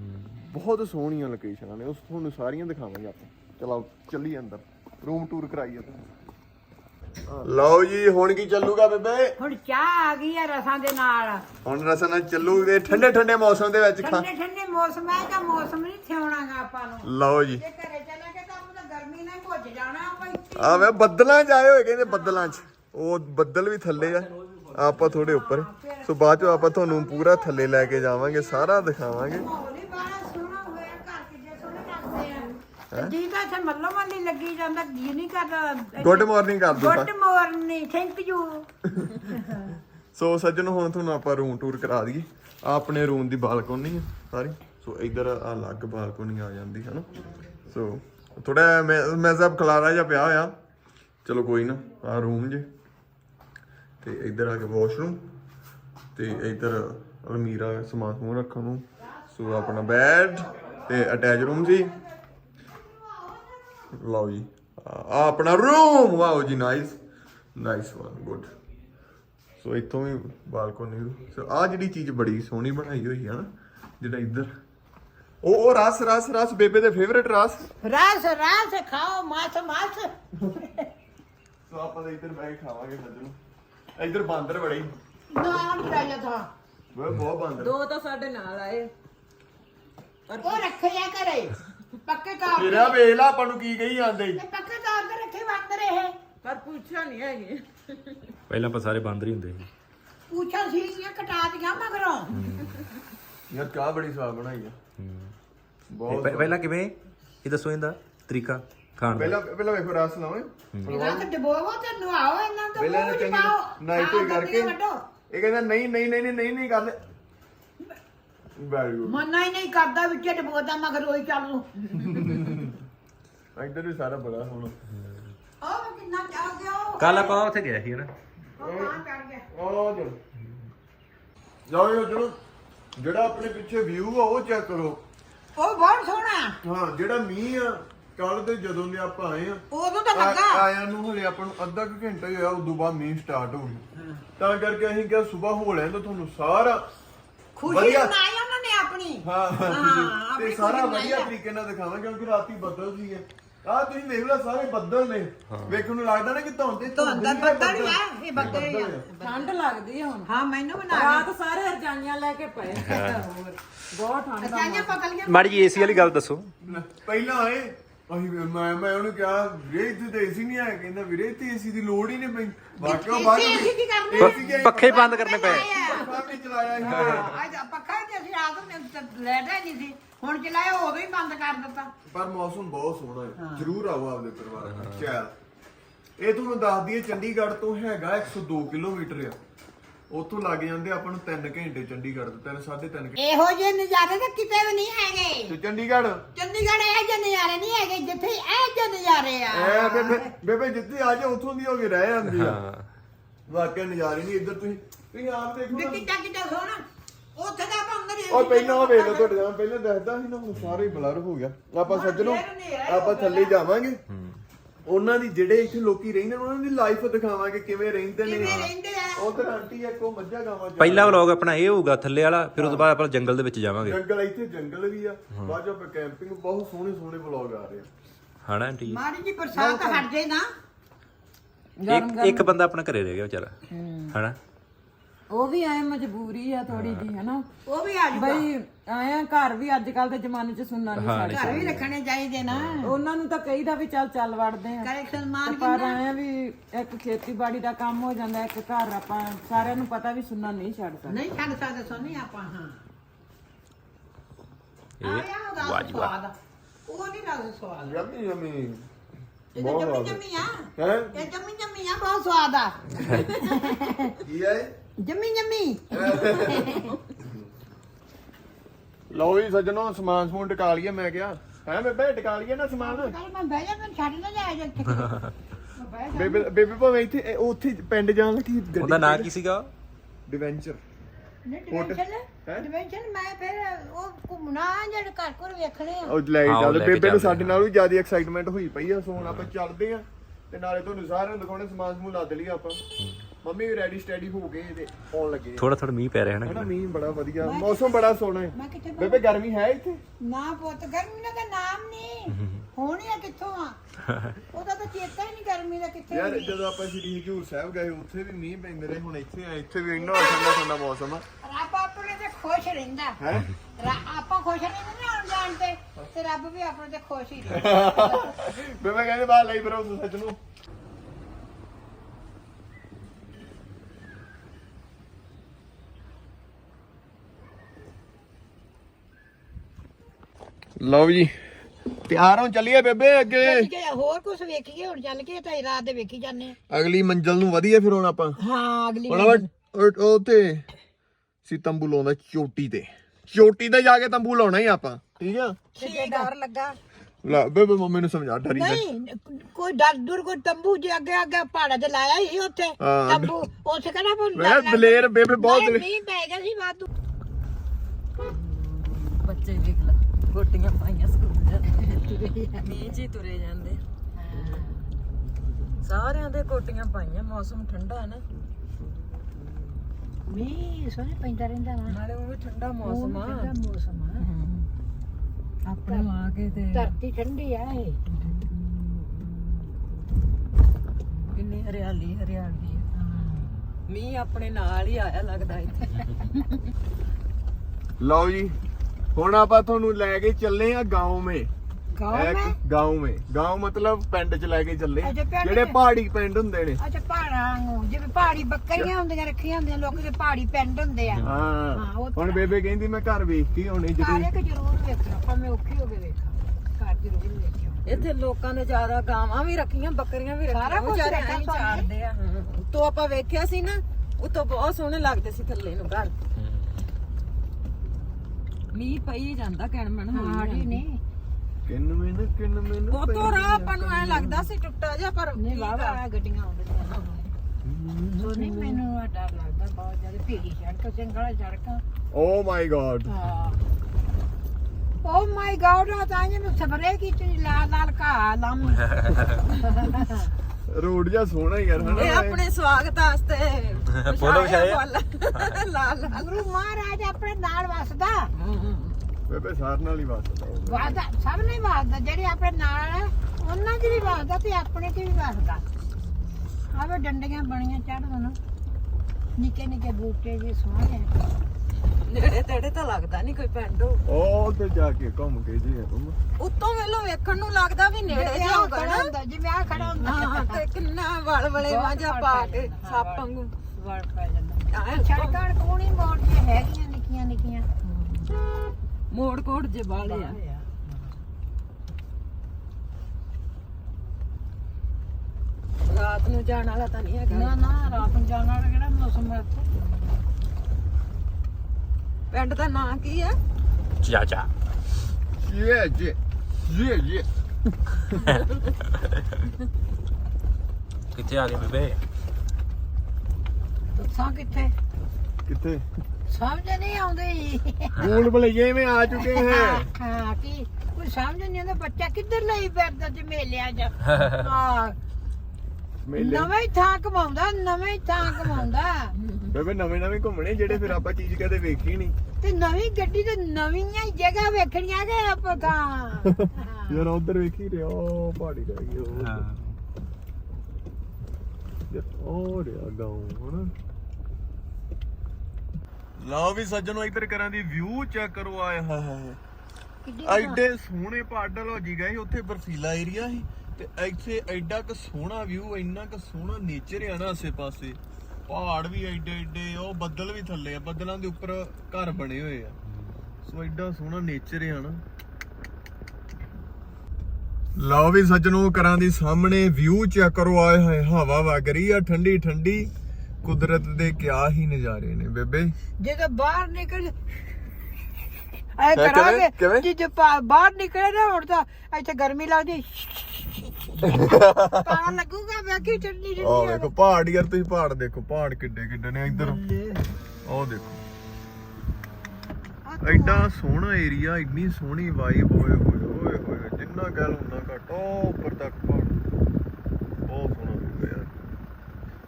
ਬਹੁਤ ਸੋਹਣੀਆਂ ਲੋਕੇਸ਼ਨਾਂ ਨੇ ਉਸ ਤੁਹਾਨੂੰ ਸਾਰੀਆਂ ਦਿਖਾਵਾਂਗੇ ਆਪਾਂ। ਚਲੋ ਚੱਲੀ ਅੰਦਰ। ਰੂਮ ਟੂਰ ਕਰਾਈਏ ਲਓ ਜੀ ਹੁਣ ਕੀ ਚੱਲੂਗਾ ਬੇਬੇ? ਹੁਣ ਚਾਹ ਆ ਗਈ ਆ ਰਸਾਂ ਦੇ ਨਾਲ। ਹੁਣ ਰਸਨ ਨਾਲ ਚੱਲੂਗੇ ਠੰਡੇ ਠੰਡੇ ਮੌਸਮ ਦੇ ਵਿੱਚ ਖਾ ਠੰਡੇ ਠੰਡੇ ਮੌਸਮ ਹੈ ਤਾਂ ਮੌਸਮ ਨਹੀਂ ਥਿਉਣਾਗਾ ਆਪਾਂ ਨੂੰ। ਲਓ ਜੀ। ਜੇ ਘਰੇ ਚਲੇ ਕੇ ਤਾਂ ਆਪਾਂ ਤਾਂ ਗਰਮੀ ਨਾਲ ਹੀ ਭੁੱਜ ਜਾਣਾ ਆਪਾਂ ਇੱਥੇ। ਆ ਵੇ ਬੱਦਲਾਂ 'ਚ ਆਏ ਹੋਏ ਕਹਿੰਦੇ ਬੱਦਲਾਂ 'ਚ। ਉਹ ਬੱਦਲ ਵੀ ਥੱਲੇ ਆ। ਆਪਾਂ ਥੋੜੇ ਉੱਪਰ। ਸੋ ਬਾਅਦ ਚ ਆਪਾਂ ਤੁਹਾਨੂੰ ਪੂਰਾ ਥੱਲੇ ਲੈ ਕੇ ਜਾਵਾਂਗੇ ਸਾਰਾ ਦਿਖਾਵਾਂਗੇ। ਮਾਹੌਲ ਹੀ ਸੋਹਣਾ ਹੋਇਆ ਘਰ ਕਿੱਡੇ ਸੋਹਣੇ ਲੱਗਦੇ ਆ ਤੇ ਜੀ ਤਾਂ ਇੱਥੇ ਮੱਲੋ ਮੱਲੀ ਲੱਗੀ ਜਾਂਦਾ ਜੀ ਨਹੀਂ ਕਰਦਾ। ਗੁੱਡ ਮਾਰਨਿੰਗ ਕਰ ਦੋ good morning thank you so ਸੱਜਣ ਹੁਣ ਤੁਹਾਨੂੰ ਆਪਾਂ ਰੂਮ ਟੂਰ ਕਰਾ ਦਈਏ। ਆ ਆਪਣੇ ਰੂਮ ਦੀ ਬਾਲਕੋਨੀ ਆ ਸਾਰੀ। ਸੋ ਇਧਰ ਆ ਅਲੱਗ ਬਾਲਕੋਨੀ ਆ ਜਾਂਦੀ ਹੈ ਨਾ ਸੋ ਥੋੜਾ ਮੈਂ ਸਭ ਖਲਾਰਾ ਜਿਹਾ ਪਿਆ ਹੋਇਆ। ਚਲੋ ਕੋਈ ਨਾ ਆ ਰੂਮ ਜੇ। ਤੇ ਇਧਰ ਆ ਕੇ ਵਾਸ਼ਰੂਮ ਤੇ ਇਧਰ ਅਲਮੀਰਾ ਸਮਾਨ ਸਮੂਨ ਰੱਖਣ ਨੂੰ। ਸੋ ਆਪਣਾ ਬੈੱਡ ਤੇ ਅਟੈਚ ਰੂਮ ਸੀ ਲਓ ਜੀ। ਆ ਆਪਣਾ ਰੂਮ ਵਾਓ ਜੀ nice nice one good so ਇੱਥੋਂ ਵੀ ਬਾਲਕੋਨੀ ਸੋ ਆ ਜਿਹੜੀ ਚੀਜ਼ ਬੜੀ ਸੋਹਣੀ ਬਣਾਈ ਹੋਈ ਹੈ ਨਾ ਜਿਹੜਾ ਇੱਧਰ। ਉਹ ਉਹ ਰਸ ਰਸ ਰਸ ਬੇਬੇ ਦੇ ਫੇਵਰੇਟ ਰਸ। ਰਸ ਰਸ ਖਾਓ ਮਾਸ ਮਾਸ। ਸੋ ਆਪਾਂ ਤਾਂ ਇੱਧਰ ਬਹਿ ਕੇ ਖਾਵਾਂਗੇ ਸੱਜਣ। ਇੱਧਰ ਬਾਂਦਰ ਬੜੇ। ਨਾਮ ਕਰਾਇਆ ਥਾ ਬਹੁਤ ਬਾਂਦਰ। ਦੋ ਤਾਂ ਸਾਡੇ ਨਾਲ ਆਏ। ਉਹ ਰੱਖਿਆ ਕਰੇ ਪੱਕੇ ਤੌਰ ਤੇਰਾ ਵੇਖ ਲਾ ਆਪਾਂ ਨੂੰ ਕੀ ਕਹੀ ਜਾਂਦੇ ਤੇ ਪੱਕੇ ਤੌਰ ਤੇ ਰੱਖੇ ਬੰਦ ਰਹੇ। ਪਰ ਪੁੱਛਿਆ ਨਹੀਂ ਹੈਗੇ। ਪਹਿਲਾਂ ਆਪਾਂ ਸਾਰੇ ਬਾਂਦਰ ਹੀ ਹੁੰਦੇ ਸੀ। ਪੁੱਛਾਂ ਸੀ ਇਹ ਕਟਾ ਦੀਆਂ ਮਗਰੋਂ। ਯਾਰ ਚਾਹ ਬੜੀ ਸਵਾਦ ਬਣਾਈ ਆ। ਇਹ ਬਹੁਤ ਪਹਿ- ਪਹਿਲਾਂ ਕਿਵੇਂ? ਇਹ ਦੱਸੋ ਇਹਦਾ ਤਰੀਕਾ ਖਾਣ ਦਾ। ਪਹਿਲਾਂ ਪਹਿਲਾਂ ਵੇਖੋ ਰਸ ਲਾਵੇਂ ਇਹਨਾਂ ਤੇ ਡਬੋਵੋ ਤੇ ਨਵਾਓ ਇਹਨਾਂ ਤੋਂ ਪਹਿਲਾਂ ਮੂੰਹ ਪਾਓ। ਨਾਈਟ ਕਰਕੇ। ਇਹ ਕਹਿੰਦਾ ਨਹੀਂ ਨਹੀਂ ਨਹੀਂ ਨਹੀਂ ਨਹੀਂ ਨਹੀਂ ਕਰਨੇ ਵੈਰੀ ਗੁੱਡ ਮੰਨਾ ਹੀ ਨਹੀਂ ਕਰਦਾ ਵਿੱਚ ਡਬੋਦਾ ਮਗਰ ਹੋਈ ਚੱਲੂ ਇੱਧਰ ਵੀ ਸਾਰਾ ਬੜਾ ਹੁਣ। ਉਹ ਕਿੰਨਾ ਕੱਲ ਆਪਾਂ ਉੱਥੇ ਗਏ ਸੀ ਨਾ ਉਹ ਕਾਂ ਚੜ ਗਿਆ। ਜਾਓ ਜਾਓ ਚਲੋ ਜਿਹੜਾ ਆਪਣੇ ਪਿੱਛੇ ਵਿਊ ਆ ਉਹ ਚੈੱਕ ਕਰੋ। ਉਹ ਬਹੁਤ ਸੋਹਣਾ। ਹਾਂ ਜਿਹੜਾ ਮੀਂਹ ਆ ਕੱਲ ਦੇ ਜਦੋਂ ਦੇ ਆਪਾਂ ਆਏ ਆ ਉਦੋਂ ਤਾਂ ਆ- ਲੱਗਾ ਆਇਆਂ ਨੂੰ ਹਲੇ ਆਪਾਂ ਨੂੰ ਅੱਧਾ ਕੁ ਘੰਟਾ ਹੀ ਹੋਇਆ ਉਦੋਂ ਬਾਅਦ ਮੀਂਹ ਸਟਾਰਟ ਹੋ ਗਿਆ। ਤਾਂ ਕਰਕੇ ਅਸੀਂ ਕਿਹਾ ਸਵੇਰ ਹੋ ਲੈਣ ਤਾਂ ਤੁਹਾਨੂੰ ਸਾਰਾ ਖੁਸ਼ੀ ਵਧੀਆ। ਮਨਾਈ ਨੇ ਆਪਣੀ। ਹਾਂ ਹਾਂ, ਤੇ ਸਾਰਾ ਵਧੀਆ। ਤਰੀਕੇ ਨਾਲ ਦਿਖਾਵਾਂ ਕਿਉਂਕਿ ਰਾਤੀ ਬੱਦਲ ਸੀ ਆ ਤੁਸੀਂ ਵੇਖ ਲਓ ਸਾਰੇ ਬੱਦਲ ਨੇ। ਵੇਖਣ ਨੂੰ ਲੱਗਦਾ ਨਾ ਕਿ ਧੁੰਦ ਤੇ ਧੁੰਦ ਨਹੀਂ ਬੱਦਲ ਹੀ ਆ, ਇਹ ਬੱਦਲ ਹੀ ਆ। ਠੰਡ ਲੱਗਦੀ ਆ ਹੁਣ। ਹਾਂ ਮੈਨੂੰ ਬਣਾ ਰਾਤ ਸਾਰੇ ਰਜਾਈਆਂ ਲੈ ਕੇ ਪਏ। ਹੋਰ ਬਹੁਤ ਠੰਡ ਆ ਅਸਾਈਆਂ ਪਕੜ ਗਿਆ ਮਾੜੀ ਜੀ ਏਸੀ ਵਾਲੀ ਗੱਲ ਦੱਸੋ। ਪਹਿਲਾਂ ਆਏ ਅਸੀਂ ਮੈਂ ਮੈਂ ਉਹਨੂੰ ਕਿਹਾ ਵੀਰੇ ਇੱਥੇ ਤਾਂ ਏਸੀ ਨਹੀਂ ਆਇਆ। ਕਹਿੰਦਾ ਵੀਰੇ ਇੱਥੇ ਏਸੀ ਦੀ ਲੋੜ ਹੀ ਨਹੀਂ ਪਈ। ਵਾਕਿਆ ਉਹ ਬਾਅਦ AC ਕੀ ਕਰਨਾ? AC ਕੀ- ਪੱਖੇ ਹੀ ਬੰਦ ਕਰਨੇ ਪਏ। ਪੱਖਾ ਵੀ ਚਲਾਇਆ ਸੀ। ਅੱਜ ਪੱਖਾ ਤੇ ਅਸੀਂ ਰਾਤ ਨੂੰ ਲੈਟਾ ਨਹੀਂ ਸੀ। ਹੁਣ ਚਲਾਇਆ ਉਦੋਂ ਹੀ ਬੰਦ ਕਰ ਦਿੱਤਾ। ਪਰ ਮੌਸਮ ਬਹੁਤ ਸੋਹਣਾ ਹੈ। ਜਰੂਰ ਆਓ ਆਪਦੇ ਪਰਿਵਾਰ ਨਾਲ। ਚਲ। ਇਹ ਤੁਹਾਨੂੰ ਦੱਸ ਦਈਏ ਚੰਡੀਗੜ੍ਹ ਤੋਂ ਹੈਗਾ 102 ਕਿਲੋਮੀਟਰ ਆ। ਉੱਥੋਂ ਲੱਗ ਜਾਂਦੇ ਆਪਾਂ ਨੂੰ 3 ਘੰਟੇ ਚੰਡੀਗੜ੍ਹ ਤੋਂ 3 3.5 ਘੰਟੇ। ਇਹੋ ਜਿਹੇ ਨਜ਼ਾਰੇ ਤਾਂ ਕਿਤੇ ਵੀ ਨਹੀਂ ਹੈਗੇ। ਤੇ ਚੰਡੀਗੜ੍ਹ? ਚੰਡੀਗੜ੍ਹ ਇਹ ਜਿਹੇ ਨਜ਼ਾਰੇ ਨਹੀਂ ਹੈਗੇ ਜਿੱਥੇ ਇਹ ਜਿਹੇ ਨਜ਼ਾਰੇ ਆ। ਐ ਬੇਬੇ ਬੇਬੇ ਜਿੱਥੇ ਆ ਜਾ ਉੱਥੋਂ ਦੀ ਹੋ ਕੇ ਰਹਿ ਜਾਂਦੀ ਆ। ਵਾਕਿਆ ਨਜ਼ਾਰੇ ਨਹੀਂ ਇੱਧਰ ਤੁਸੀਂ ਤੁਸੀਂ ਆਪ ਦੇਖੋ ਨਾ। ਕਿੱਡਾ ਕਿੱਡਾ ਸੋਹਣਾ। ਉੱਥੇ ਦਾ ਆਪਾਂ ਅੰਦਰ ਹੀ ਉਹ ਪਹਿਲਾਂ ਉਹ ਵੇਖ ਲਓ ਤੁਹਾਡੇ ਨਾਲ ਪਹਿਲਾਂ ਦੱਸਦਾ ਸੀ ਨਾ ਹੁਣ ਸਾਰੇ ਬਲਰ ਹੋ ਗਿਆ। ਆਪਾਂ ਸੱਜਣੋ ਆਪਾਂ ਥੱਲੇ ਜਾਵਾਂਗੇ। ਉਹਨਾਂ ਦੀ ਜਿਹੜੇ ਇੱਥੇ ਲੋਕੀ ਰਹਿੰਦੇ ਨੇ ਉਹਨਾਂ ਦੀ ਲਾਈਫ ਦਿਖਾਵਾਂਗੇ ਕਿਵੇਂ ਰਹਿੰਦੇ ਨੇ। ਕਿਵੇਂ ਰਹਿੰਦੇ ਆ? ਉਧਰ ਆਂਟੀ ਇੱਕ ਉਹ ਮੱਝਾਂ ਗਾਵਾਂ ਚ ਪਹਿਲਾ ਵਲੌਗ ਆਪਣਾ ਇਹ ਹੋਊਗਾ ਥੱਲੇ ਵਾਲਾ ਫਿਰ ਉਸ ਤੋਂ ਬਾਅਦ ਆਪਾਂ ਜੰਗਲ ਦੇ ਵਿੱਚ ਜਾਵਾਂਗੇ। ਜੰਗਲ ਇੱਥੇ ਜੰਗਲ ਵੀ ਆ। ਬਾਅਦ ਚ ਆਪਾਂ ਕੈਂਪਿੰਗ ਬਹੁਤ ਸੋਹਣੇ ਸੋਹਣੇ ਵਲੌਗ ਆ ਰਹੇ ਆ। ਹਨਾ ਆਂਟੀ? ਮਾੜੀ ਜੀ ਬਰਸਾਤ ਹਟ ਜੇ ਨਾ। ਇੱਕ ਇੱਕ ਬੰਦਾ ਆਪਣਾ ਘਰੇ ਰਹਿ ਗਿਆ ਵਿਚਾਰਾ। ਹਨਾ? ਉਹ ਵੀ ਐ ਮਜਬੂਰੀ ਆ ਥੋੜੀ ਜੀ ਹਨਾ? ਉਹ ਵੀ ਆ ਜੂਗਾ। ਬਈ ਆਇਆ ਘਰ ਵੀ ਅੱਜ ਕੱਲ ਦੇ ਜ਼ਮਾਨੇ 'ਚ ਸੁਣਨਾ ਨਹੀਂ ਛੱਡਦਾ ਘਰ ਵੀ ਰੱਖਣੇ ਚਾਹੀਦੇ ਨਾ। ਉਹਨਾਂ ਨੂੰ ਤਾਂ ਕਹੀਦਾ ਵੀ ਚੱਲ ਚੱਲ ਵੜਦੇ ਆ। ਕਰੇ ਸਨਮਾਨ ਪਰ ਆਇਆ ਵੀ ਇੱਕ ਖੇਤੀਬਾੜੀ ਦਾ ਕੰਮ ਹੋ ਜਾਂਦਾ ਇੱਕ ਘਰ ਆਪਾਂ ਸਾਰਿਆਂ ਨੂੰ ਪਤਾ ਵੀ ਸੁਣਨਾ ਨਹੀਂ ਛੱਡ ਸਕਦੇ। ਨਹੀਂ ਛੱਡ ਸਕਦੇ ਸੋਨੀ ਆਪਾਂ ਹਾਂ। ਇਹ ਆਇਆ ਉਹਦਾ ਸਵਾਦ। ਉਹ ਨਹੀਂ ਲੱਗਦਾ ਸਵਾਦ। ਯਮੀ ਯਮੀ ਇਹ ਤਾਂ ਜੰਮੀ ਜੰਮੀ ਆ। ਹੈ? ਇਹ ਜੰਮੀ ਜੰਮੀ ਆ ਬਹੁਤ ਸਵਾਦ ਆ। ਕੀ ਹੈ ਜੰਮੀ ਜੰਮੀ। ਲਓ ਜੀ ਸੱਜਣੋ ਸਮਾਨ ਸਮੂਨ ਟਕਾ ਲਈਏ ਮੈਂ ਕਿਹਾ। ਹੈ ਬੇਬੇ ਟਕਾ ਲਈਏ ਨਾ ਸਮਾਨ? ਕੱਲ ਮੈਂ ਬਹਿ ਜਾ ਮੈਂ ਛੱਡ ਨਾ ਜਾਇਆ ਜੇ ਇੱਥੇ। ਮੈਂ ਬਹਿ ਜਾ। ਬੇਬੇ ਬੇਬੇ ਭਾਵੇਂ ਇੱਥੇ ਇਹ ਉੱਥੇ ਪਿੰਡ ਜਾਣ ਲੱਗੀ ਗੱਡੀ ਉਹਦਾ ਨਾਂ ਕੀ ਸੀਗਾ? ਡਿਵੈਂਚਰ ਨਹੀਂ ਹੈਂ? ਡਿਵੈਂਸ਼ਨ ਡਿਵੈਂਸ਼ਨ ਮੈਂ ਫਿਰ ਉਹ ਘੁੰਮਣਾ ਜਿਹੜੇ ਘਰ ਘਰ ਵੇਖਣੇ ਆ। ਉਹ ਲੈ ਹਾਂ, ਉਹ ਚੱਲ ਲੈ ਕੇ ਬੇਬੇ ਨੂੰ ਚੱਲਦੇ ਸਾਡੇ ਨਾਲ ਵੀ ਜ਼ਿਆਦਾ ਐਕਸਾਈਟਮੈਂਟ ਹੋਈ ਪਈ ਆ ਸੋ ਹੁਣ ਆਪਾਂ ਚੱਲਦੇ ਆ। ਤੇ ਨਾਲੇ ਤੁਹਾਨੂੰ ਸਾਰਿਆਂ ਨੂੰ ਦਿਖਾਉਣੇ ਸਮਾਨ ਸਮੂਹ ਲੱਦ ਲਈ ਆਪਾਂ। ਮੰਮੀ ਵੀ ਰੈਡੀ ਸਟੈਡੀ ਹੋ ਗਏ ਤੇ ਆਉਣ ਲੱਗੇ ਥੋੜਾ ਥੋੜਾ ਮੀਂਹ ਪੈ ਰਿਹਾ ਹੈ ਨਾ ਹਨਾ ਮੀਂਹ ਬੜਾ ਵਧੀਆ ਮੌਸਮ ਬੜਾ ਸੋਹਣਾ ਹੈ। ਮੈਂ ਕਿੱਥੇ ਬੇਬੇ ਗਰਮੀ ਹੈ ਇੱਥੇ? ਨਾ ਪੁੱਤ ਗਰਮੀ ਦਾ ਤਾਂ ਨਾਮ ਨਹੀਂ। ਹੋਣੀ ਆ ਕਿੱਥੋਂ ਆ? *laughs* ਉਹਦਾ ਤਾਂ ਚੇਤਾ ਹੀ ਨਹੀਂ ਗਰਮੀ ਦਾ ਕਿੱਥੇ ਯਾਰ ਹੋਣੀ। ਜਦੋਂ ਆਪਾਂ ਸ਼੍ਰੀ ਹਜੂਰ ਸਾਹਿਬ ਗਏ ਉੱਥੇ ਵੀ ਮੀਂਹ ਪੈਂਦੇ ਰਹੇ ਹੁਣ ਇੱਥੇ ਆਏ ਇੱਥੇ ਵੀ ਇੰਨਾ ਠੰਡਾ ਠੰਡਾ ਮੌਸਮ ਆ। ਰੱਬ ਆਪਣੇ ਤੇ ਖੁਸ਼ ਰਹਿੰਦਾ। ਹੈ? ਰ- ਆਪਾਂ ਖੁਸ਼ ਨਹੀਂ ਨਾ ਆਉਣ ਜਾਣ ਤੇ ਤੇ ਰੱਬ ਵੀ ਆਪਣੇ ਤੇ ਖੁਸ਼ ਹੀ ਰਹਿੰਦਾ। *laughs* ਬੇਬੇ ਕਹਿੰਦੇ ਬਾਹਰ ਲਈ ਫਿਰ ਉਹ ਸੱਚ ਨੂੰ। ਲਓ ਜੀ। ਤਿਆਰ ਹੋ ਚੱਲੀਏ ਬੇਬੇ ਅੱਗੇ। ਜੇ ਹੋਰ ਕੁਝ ਵੇਖੀਏ ਹੁਣ ਚੱਲ ਕੇ ਤਾਂ ਰਾਤ ਦੇ ਵੇਖੀ ਜਾਂਦੇ ਆ। ਅਗਲੀ ਮੰਜ਼ਲ ਨੂੰ ਵਧੀਆ ਫਿਰ ਹੁਣ ਆਪਾਂ। ਹਾਂ ਅਗਲੀ ਹੁਣ ਉਹ- ਤੇ ਸੀ ਤੰਬੂ ਲਾਉਂਦਾ ਚੋਟੀ ਤੇ। ਚੋਟੀ ਤੇ ਜਾ ਕੇ ਤੰਬੂ ਲਾਉਣਾ ਹੀ ਆਪਾਂ ਠੀਕ ਆ? ਤੇ ਡਰ ਲੱਗਾ। ਲੈ ਬੇਬੇ ਮੰਮੀ ਨੂੰ ਸਮਝਾ ਡਰੀ ਨਹੀਂ ਕੋਈ ਡਰ ਦੂਰ ਕੋਈ ਤੰਬੂ ਜੇ ਅੱਗੇ ਅੱਗੇ ਪਹਾੜਾਂ ਤੇ ਲਾਇਆ ਸੀ ਉੱਥੇ। ਹਾਂ। ਤੰਬੂ ਉੱਥੇ ਕਹਿੰਦਾ ਮੈਂ ਦਲੇਰ ਬੇਬੇ ਬਹੁਤ ਦਲੇਰ। ਮੀਂਹ ਪੈ ਗਿਆ ਸੀ ਵਾਧੂ। ਬੱਚੇ ਦੇਖ ਲੈ ਗੋਟੀਆਂ ਪਾਈਆਂ ਸਕੂਲ ਮੀਂਹ ਹੀ ਤੁਰੇ ਜਾਂਦੇ। ਸਾਰਿਆਂ ਦੇ ਕੋਟੀਆਂ ਪਾਈਆਂ ਮੌਸਮ ਠੰਡਾ ਹੈ ਨਾ। ਮੀਂਹ ਸੋਹਣੇ ਪੈਂਦਾ ਰਹਿੰਦਾ ਵਾ। ਨਾਲੇ ਉਹ ਵੀ ਠੰਡਾ ਮੌਸਮ ਆ। ਮੌਸਮ ਆ। ਆਪਣੇ ਆ ਕੇ ਤੇ ਧਰਤੀ ਠੰਡੀ ਆ ਇਹ। ਕਿੰਨੀ ਹਰਿਆਲੀ ਹਰਿਆਲੀ ਆ। ਮੀਂਹ ਆਪਣੇ ਨਾਲ ਹੀ ਆਇਆ ਲੱਗਦਾ ਇੱਥੇ। ਲਓ ਜੀ ਹੁਣ ਆਪਾਂ ਤੁਹਾਨੂੰ ਲੈ ਕੇ ਚੱਲੇ ਆ گاؤں ਮੇ ਗਾਉਂ ਮੈਂ گاؤں ਮੇ گاؤں ਮਤਲਬ ਪਿੰਡ ਚ ਲੈ ਕੇ ਚੱਲੇ ਆ। ਅੱਛਾ, ਪਿੰਡ ਜਿਹੜੇ ਚ। ਪਹਾੜੀ ਪਿੰਡ ਹੁੰਦੇ ਨੇ ਅੱਛਾ ਪਹਾੜਾਂ ਨੂੰ ਜਿਵੇਂ ਪਹਾੜੀ ਬੱਕਰੀਆਂ ਹੁੰਦੀਆਂ ਰੱਖੀਆਂ ਹੁੰਦੀਆਂ ਲੋਕ ਦੇ ਪਹਾੜੀ ਪਿੰਡ ਹੁੰਦੇ ਆ ਹਾਂ ਹਾਂ, ਉਹ ਹੁਣ ਬੇਬੇ ਕਹਿੰਦੀ ਮੈਂ ਘਰ ਵੇਖ ਕੇ ਆਉਣੇ ਘਰ ਜਦੋਂ ਇੱਕ ਜ਼ਰੂਰ ਵੇਖਣਾ ਭਾਵੇਂ ਔਖੀ ਹੋਵੇ ਵੇਖਾਂ ਘਰ ਜ਼ਰੂਰ ਵੇਖਿਓ ਇੱਥੇ ਲੋਕਾਂ ਨੇ ਜ਼ਿਆਦਾ ਗਾਵਾਂ ਵੀ ਰੱਖੀਆਂ ਬੱਕਰੀਆਂ ਵੀ ਸਾਰਾ ਰੱਖੀਆਂ ਕੁਛ ਵਿਚਾਰੇ ਰੱਖਿਆ ਐਂ ਸੋਨੇ। ਚਾਰਦੇ ਆ ਉਤੋਂ ਆਪਾਂ ਵੇਖਿਆ ਸੀ ਨਾ ਉਤੋਂ ਬਹੁਤ ਸੋਹਣੇ ਲੱਗਦੇ ਸੀ ਥੱਲੇ ਨੂੰ ਘਰ ਮੀਂਹ ਪਈ ਜਾਂਦਾ ਕਣਮਣ ਹਾੜੀ ਨਹੀਂ। ਕਿੰਨ ਮੈਨ ਕਿੰਨ ਮੈਨ ਉਤੋਂ ਰਾਹ ਆਪਾਂ ਨੂੰ ਐ ਲੱਗਦਾ ਸੀ ਟੁੱਟਾ ਜਿਹਾ ਪਰ ਨਹੀਂ ਵਾਵਾ। ਗੱਡੀਆਂ ਆਉਂਦੀਆਂ ਸੋਨੀ ਮੈਨੂੰ ਆ ਡਰ ਲੱਗਦਾ ਬਹੁਤ ਜ਼ਿਆਦਾ ਭੀੜੀ ਸੜਕ ਸਿੰਗਲਾ ਸੜਕਾਂ। ਓ ਮਾਈ ਗॉड ਹਾਂ। ਓ ਮਾਈ ਗॉड ਆ ਤਾਂ ਇਹਨੂੰ ਸਬਰੇ ਕੀਤੀ ਲਾਲ ਲਾਲ ਘਾਹ ਲੰਮ *laughs* ਰੋਡ ਜਿਹਾ ਸੋਹਣਾ ਯਾਰ ਹਨਾ ਇਹ ਆਪਣੇ ਸਵਾਗਤ ਵਾਸਤੇ *laughs* ਫੋਟੋ ਵਿਛਾਏ ਆ? ਫੁੱਲ। ਲਾਲ ਲਾਲ ਗੁਰੂ ਮਹਾਰਾਜ ਆਪਣੇ ਨਾਲ ਵਸਦਾ ਬੇਬੇ ਸਾਰ ਨਾਲ ਹੀ ਵਸਦਾ ਉਹ। ਵਾਦਾ ਸਭ ਨੇ ਵਸਦਾ ਜਿਹੜੇ ਆਪਣੇ ਨਾਲ ਆ, ਉਹਨਾਂ ਦੀ ਵੀ ਵਸਦਾ ਤੇ ਆਪਣੇ ਤੇ ਵੀ ਵਸਦਾ ਆਵੇ ਡੰਡੀਆਂ ਬਣੀਆਂ ਚੜ੍ਹਨ ਨਿੱਕੇ ਨਿੱਕੇ ਬੂਟੇ ਜੇ ਸੋਹਣੇ ਆ। ਨੇੜੇ ਤੇੜੇ ਤਾਂ ਲੱਗਦਾ ਨਹੀਂ ਕੋਈ ਪਿੰਡ ਹੋਊ। ਉਹ ਤੇ ਜਾ ਕੇ ਘੁੰਮ ਕੇ ਜੀ ਤੁਮ ਉੱਤੋਂ ਵੇਲੋ ਵੇਖਣ ਨੂੰ ਲੱਗਦਾ ਵੀ ਨੇੜੇ ਜਿਹਾ ਹੋਗਾ ਖੜਾ ਨਾ ਹੁੰਦਾ ਜਿਵੇਂ ਆ ਖੜਾ ਹਾਂ ਤੇ ਕਿੰਨਾ ਵਲ ਵਲੇ ਵਾਂਝਾ ਪਾ ਕੇ ਸੱਪ ਵਾਂਗੂ। ਵੜ ਪੈ ਜਾਂਦਾ। ਛੜਕਾਂ ਕੋਣੀ ਮੋੜ ਕੇ ਹੈਗੀਆਂ ਨਿੱਕੀਆਂ ਨਿੱਕੀਆਂ। ਮੋੜ ਕੋੜ ਜੇ ਬਾਲੇ ਆ। ਰਾਤ ਨੂੰ ਜਾਣ ਵਾਲਾ ਤਾਂ ਨਹੀਂ ਹੈਗਾ। ਨਾ ਨਾ ਰਾਤ ਨੂੰ ਜਾਣ ਵਾਲਾ ਕਿਹੜਾ ਮੌਸਮ ਹੈ ਇੱਥੇ ਪਿੰਡ ਦਾ ਨਾਂ ਕੀ ਹੈ ਚਾਚਾ। ਯੇ ਜੀ ਯੇ ਯੇ ਕਿੱਥੇ ਆ ਗਏ ਬੇਬੇ? ਸਾਂ ਕਿੱਥੇ? ਕਿੱਥੇ? ਸਮਝ ਨਹੀਂ ਆਉਂਦੀ। ਗੂਲ ਭਲਈਏ ਮੈਂ ਆ ਚੁੱਕੇ ਹੈ ਹਾਂ। ਕੀ? ਕੋਈ ਸਮਝ ਨਹੀਂ ਆਉਂਦਾ ਬੱਚਾ ਕਿੱਧਰ ਲਈ ਫਿਰਦਾ ਤੇ ਮੇਲਿਆ ਜਾ *laughs* ਹਾਂ। ਮੇਲੇ? ਨਵੇਂ ਥਾਂ ਕਮਾਉਂਦਾ ਨਵੇਂ ਥਾਂ ਕਮਾਉਂਦਾ ਬੇਬੇ ਨਵੇਂ ਨਵੇਂ ਘੁੰਮਣੇ ਜਿਹੜੇ ਫਿਰ ਆਪਾਂ ਚੀਜ਼ ਕਦੇ ਵੇਖੀ ਨਹੀਂ। ਤੇ ਨਵੀਂ ਗੱਡੀ ਤੇ ਨਵੀਆਂ ਹੀ ਜਗ੍ਹਾ ਵੇਖਣੀਆਂ ਗਏ ਆਪਾਂ ਤਾਂ। *laughs* ਯਾਰ ਉਧਰ ਵੇਖੀ ਰਿਹਾ ਪਹਾੜੀ ਰਹਿ ਗਈ ਉਹ। ਹਾਂ। ਯਾਰ, ਉਹ ਰਿਹਾ ਗਾਉਂ ਹਨਾ ਲਓ ਵੀ ਸੱਜਣੋ ਇੱਧਰ ਕਰਾਂ ਦੀ ਵਿਊ ਚੈੱਕ ਕਰੋ ਆਏ ਹਾਏ ਹਾਏ ਐਡੇ ਸੋਹਣੇ ਪਹਾੜ ਡਲਹੌਜੀ ਗਏ ਉੱਥੇ ਬਰਫੀਲਾ ਏਰੀਆ ਸੀ ਤੇ ਇੱਥੇ ਐਡਾ ਕ ਸੋਹਣਾ ਵਿਊ ਇੰਨਾ ਕ ਸੋਹਣਾ ਨੇਚਰ ਆ ਨਾ ਆਸੇ ਪਾਸੇ ਪਹਾੜ ਵੀ ਐਡੇ ਐਡੇ ਉਹ ਬੱਦਲ ਵੀ ਥੱਲੇ ਆ ਬੱਦਲਾਂ ਦੇ ਉੱਪਰ ਘਰ ਬਣੇ ਹੋਏ ਆ। ਸੋ ਐਡਾ ਸੋਹਣਾ ਨੇਚਰ ਆ ਨਾ। ਲਓ ਵੀ ਸੱਜਣੋ ਕਰਾਂ ਦੀ ਸਾਹਮਣੇ ਵਿਊ ਚੈੱਕ ਕਰੋ। ਆਏ ਹਾਏ ਹਵਾ ਵਗ ਰਹੀ ਆ ਠੰਡੀ ਠੰਡੀ। ਕੁਦਰਤ ਦੇ ਕਿਆ ਹੀ ਨਜ਼ਾਰੇ ਨੇ ਬੇਬੇ। ਜਦੋਂ ਬਾਹਰ ਨਿਕਲ ਐ ਕਿਵੇਂ? ਕਰਾਂਗੇ ਕਿਵੇਂ? ਜੇ ਬਾਹਰ ਨਿਕਲੇ ਨਾ ਹੁਣ ਤਾਂ ਇੱਥੇ ਗਰਮੀ ਲੱਗਦੀ। *laughs* ਪਾਣ ਲੱਗੂਗਾ ਵੇਖੀ ਠੰਡੀ ਆਹ ਵੇਖੋ ਪਹਾੜ ਯਾਰ ਤੁਸੀਂ ਪਹਾੜ ਦੇਖੋ ਪਹਾੜ ਕਿੱਡੇ ਕਿੱਡੇ ਨੇ ਇੱਧਰ। ਉਹ ਦੇਖੋ। ਐਡਾ ਸੋਹਣਾ ਏਰੀਆ ਇੰਨੀ ਸੋਹਣੀ ਵਾਈਬ ਹੋਏ ਹੋਏ ਓਏ ਹੋਏ ਜਿੰਨਾ ਲਓ ਉਨਾ ਘੱਟ ਉੱਪਰ ਤੱਕ ਪਹਾੜ। ਬਹੁਤ ਸੋਹਣਾ ਵਿਊ ਯਾਰ।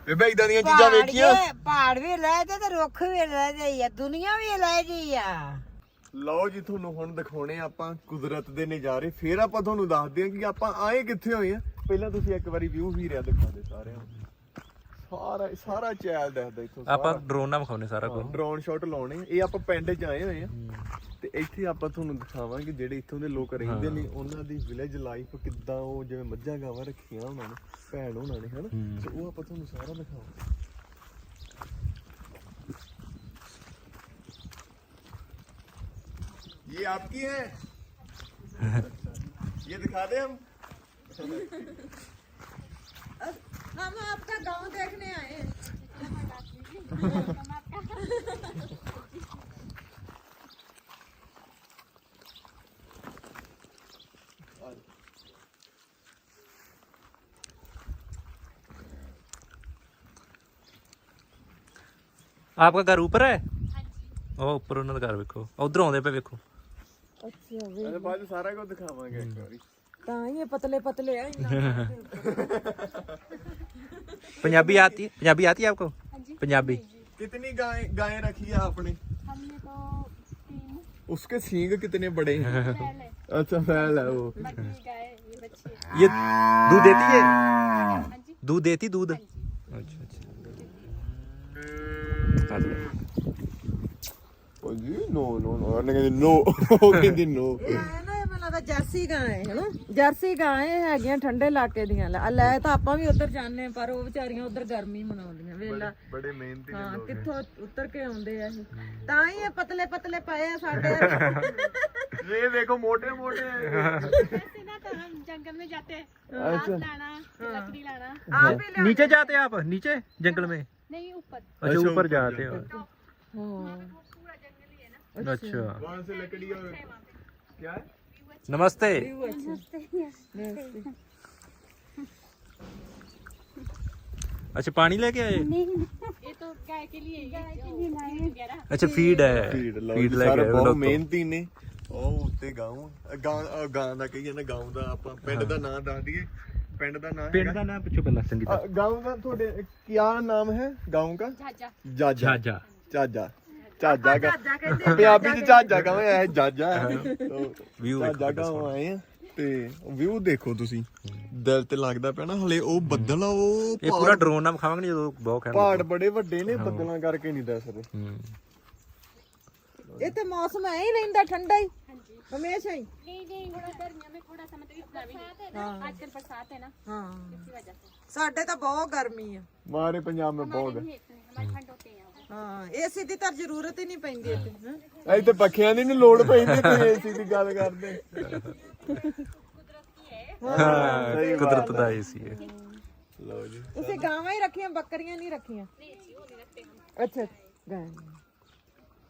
ਬੇਬੇ ਇਦਾਂ ਦੀਆਂ ਚੀਜ਼ਾਂ ਪਹਾੜ ਵੇਖੀਆਂ? ਪਹਾੜ ਵੀ ਲੈ ਤੇ ਤੇ ਰੁੱਖ ਵੀ ਲੈ ਜਾਈ ਆ ਦੁਨੀਆ ਵੀ ਲੈ ਜੀ ਆ। ਲਓ ਜੀ ਤੁਹਾਨੂੰ ਹੁਣ ਦਿਖਾਉਣੇ ਆ ਆਪਾਂ ਕੁਦਰਤ ਦੇ ਨਜ਼ਾਰੇ। ਫਿਰ ਆਪਾਂ ਤੁਹਾਨੂੰ ਦੱਸਦੇ ਹਾਂ ਕਿ ਆਪਾਂ ਆਏ ਕਿੱਥੇ ਹੋਏ ਆ। ਪਹਿਲਾਂ ਤੁਸੀਂ ਇੱਕ ਵਾਰੀ ਵਿਊ ਵੀ ਰਿਆ ਦਿਖਾਉਂਦੇ ਸਾਰਿਆਂ ਨੂੰ। ਸਾਰਾ ਸਾਰਾ ਚੈਲ ਦਿਖਦਾ ਇੱਥੋਂ ਆਪਾਂ ਡਰੋਨ ਨਾਲ ਵਿਖਾਉਨੇ ਸਾਰਾ ਕੁਝ ਡਰੋਨ ਸ਼ਾਟ ਲਾਉਣੇ ਇਹ ਆਪਾਂ ਪਿੰਡ 'ਚ ਆਏ ਹੋਏ ਆ ਤੇ ਇੱਥੇ ਆਪਾਂ ਤੁਹਾਨੂੰ ਦਿਖਾਵਾਂਗੇ ਜਿਹੜੇ ਇੱਥੋਂ ਦੇ ਲੋਕ ਰਹਿੰਦੇ ਨੇ ਉਹਨਾਂ ਦੀ ਵਿਲੇਜ ਲਾਈਫ ਕਿੱਦਾਂ ਉਹ ਜਿਵੇਂ ਮੱਝਾਂ ਗਾਵਾਂ ਰੱਖੀਆਂ ਉਹਨਾਂ ਨੇ ਭੈਣ ਉਹਨਾਂ ਨੇ ਹਨਾ ਤੇ ਉਹ ਆਪਾਂ ਤੁਹਾਨੂੰ ਸਾਰਾ ਦਿਖਾਵਾਂਗੇ ये आपकी है ये दिखा दे हम हम आपका गांव देखने आए हैं ਆਪਕਾ ਘਰ ਉੱਪਰ ਹੈ ਉਹ ਉੱਪਰ ਉਹਨਾਂ ਦਾ ਘਰ ਵੇਖੋ ਉਧਰ ਆਉਂਦੇ ਪਏ ਵੇਖੋ ਅੱਛਾ ਵੇ ਇਹਦੇ ਬਾਅਦ ਸਾਰਾ ਕੁਝ ਦਿਖਾਵਾਂਗੇ ਇੱਕ ਵਾਰੀ ਤਾਂ ਹੀ ਇਹ ਪਤਲੇ ਪਤਲੇ ਆ ਇੰਨਾ पंजाबी आती है पंजाबी आती है आपको पंजाबी कितनी गाय गाय रखी है आपने उसके सींग कितने बड़े हैं अच्छा फैल है वो ये दूध देती है दूध देती दूध अच्छा अच्छा जी no no no no no ਨੋ ਉਹ ਕਹਿੰਦੀ ਨੋ ਇਹ ਨਾ ਇਹ ਮੈਨੂੰ ਲੱਗਦਾ ਜਰਸੀ ਗਾਂ ਹੈ ਹਨਾ ਜਰਸੀ ਗਾਂ ਇਹ ਹੈਗੀਆਂ ਠੰਡੇ ਇਲਾਕੇ ਦੀਆਂ ਲੈ ਲੈ ਤਾਂ ਆਪਾਂ ਵੀ ਉੱਧਰ ਜਾਂਦੇ ਹਾਂ, ਪਰ ਉਹ ਵਿਚਾਰੀਆਂ ਉੱਧਰ ਗਰਮੀ ਮਨਾਉਂਦੀਆਂ ਵੇਲਾ ਬੜੇ ਮਿਹਨਤੀ ਹਾਂ ਕਿੱਥੋਂ ਉੱਤਰ ਕੇ ਆਉਂਦੇ ਆ ਇਹ ਤਾਂ ਹੀ ਇਹ ਪਤਲੇ ਪਤਲੇ ਪਏ ਆ ਸਾਡੇ ये देखो मोटे मोटे ऐसे ना तो हम जंगल में जाते हैं घास लाना लकड़ी लाना ਆਪ ਹੀ नीचे जाते हैं आप नीचे जंगल में नहीं ऊपर अच्छा ऊपर जाते हो ਹਾਂ अच्छा वहां से लकड़ी और क्या है नमस्ते अच्छा पानी लेके आए ये तो गाय के लिए गाय के लिए वगैरह अच्छा फीड है ਫੀਡ ਲਓ फीड ਜੀ, लेके ਸਾਰੇ आए वो ਬਹੁਤ लोग तो। ਮਿਹਨਤੀ ਨੇ ਉਹ ਉੱਤੇ ਗਾਉਂ ਗਾਂ ਅ, ਗਾਂ ਦਾ ਕਹੀ ਜਾਂਦਾ ਗਾਉਂ ਦਾ ਆਪਾਂ ਪਿੰਡ ਦਾ ਨਾਂ ਦੱਸ ਦਈਏ ਪਿੰਡ ਦਾ ਨਾਂ पिंड का नाम पूछो पहला संगीता गांव का थोड़े क्या नाम है गांव का झाझा जाजा झाझा ਝਾਜਾ ਕਾ ਪੰਜਾਬੀ ਚ ਝਾਜਾ ਕਹਿੰਦੇ ਐ ਜਾਜਾ ਵਿਊ ਝਾਜਾ ਕਾ ਆਏ ਆ ਤੇ ਵਿਊ ਦੇਖੋ ਤੁਸੀਂ। ਦਿਲ ਤੇ ਲੱਗਦਾ ਪਿਆ ਨਾ ਹਲੇ ਉਹ ਬੱਦਲ ਆ ਉਹ ਇਹ ਪੂਰਾ ਡਰੋਨ ਨਾਲ ਵਿਖਾਵਾਂਗੇ ਜਦੋਂ ਬਹੁਤ ਖੈਰ ਪਹਾੜ ਬੜੇ ਵੱਡੇ ਨੇ ਬੱਦਲਾਂ ਕਰਕੇ ਨਹੀਂ ਦੱਸਦੇ ਇਹ ਤਾਂ ਮੌਸਮ ਐ ਹੀ ਰਹਿੰਦਾ ਠੰਡਾ ਹੀ। ਹਮੇਸ਼ਾ ਹੀ। ਨਹੀਂ ਨਹੀਂ ਥੋੜਾ ਗਰਮੀਆਂ ਵਿੱਚ ਥੋੜਾ ਸਮਝ ਵੀ ਹੁੰਦਾ ਵੀ ਹਾਂ। ਅੱਜ ਕੱਲ ਬਰਸਾਤ ਹੈ ਨਾ। ਹਾਂ। ਇਸੇ ਵਜ੍ਹਾ ਸੇ ਸਾਡੇ ਤਾਂ ਬਹੁਤ ਗਰਮੀ ਆ। ਮਾਰੇ ਪੰਜਾਬ ਮੇ ਬਹੁਤ ਹੈ। ਹਮਾਰੇ ਠੰਡ ਹੋਤੇ ਹੈ ਹਾਂ ਏਸੀ ਦੀ ਤਾਂ ਜ਼ਰੂਰਤ ਹੀ ਨਹੀਂ ਪੈਂਦੀ ਇੱਥੇ ਹੈਂ। ਇੱਥੇ ਪੱਖਿਆਂ ਦੀ ਨੀ ਲੋੜ ਪੈਂਦੀ ਤੁਸੀਂ ਏਸੀ ਦੀ ਗੱਲ ਕਰਦੇ। ਹਾਂ ਕੁਦਰਤ ਦਾ ਏਸੀ ਹੈ। ਲਓ ਜੀ। ਤੁਸੀਂ ਗਾਵਾਂ ਹੀ ਰੱਖੀਆਂ ਬੱਕਰੀਆਂ ਨਹੀਂ ਰੱਖੀਆਂ? ਅੱਛਾ ਗਾਂ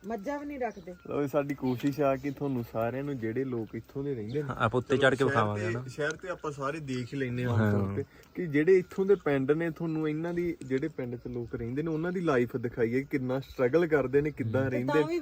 ਮੱਝਾਂ ਵੀ ਨਹੀਂ ਰੱਖਦੇ। ਲਓ ਜੀ, ਸਾਡੀ ਕੋਸ਼ਿਸ਼ ਆ ਕਿ ਤੁਹਾਨੂੰ ਸਾਰਿਆਂ ਨੂੰ ਜਿਹੜੇ ਲੋਕ ਇੱਥੋਂ ਦੇ ਰਹਿੰਦੇ ਨੇ ਆਪਾਂ ਉੱਤੇ ਚੜ ਕੇ ਵਿਖਾਵਾਂਗੇ ਨਾ ਸ਼ਹਿਰ ਤੇ ਆਪਾਂ ਸਾਰੇ ਦੇਖ ਹੀ ਲੈਨੇ ਆਮ ਤੌਰ ਤੇ ਕਿ ਜਿਹੜੇ ਇੱਥੋਂ ਦੇ ਪਿੰਡ ਨੇ ਤੁਹਾਨੂੰ ਇਹਨਾਂ ਦੀ ਜਿਹੜੇ ਪਿੰਡ 'ਚ ਲੋਕ ਰਹਿੰਦੇ ਨੇ ਉਹਨਾਂ ਦੀ ਲਾਈਫ ਦਿਖਾਈਏ ਕਿੰਨਾ ਸਟਰਗਲ ਕਰਦੇ ਨੇ ਕਿੱਦਾਂ ਰਹਿੰਦੇ ਤਾਂ ਵੀ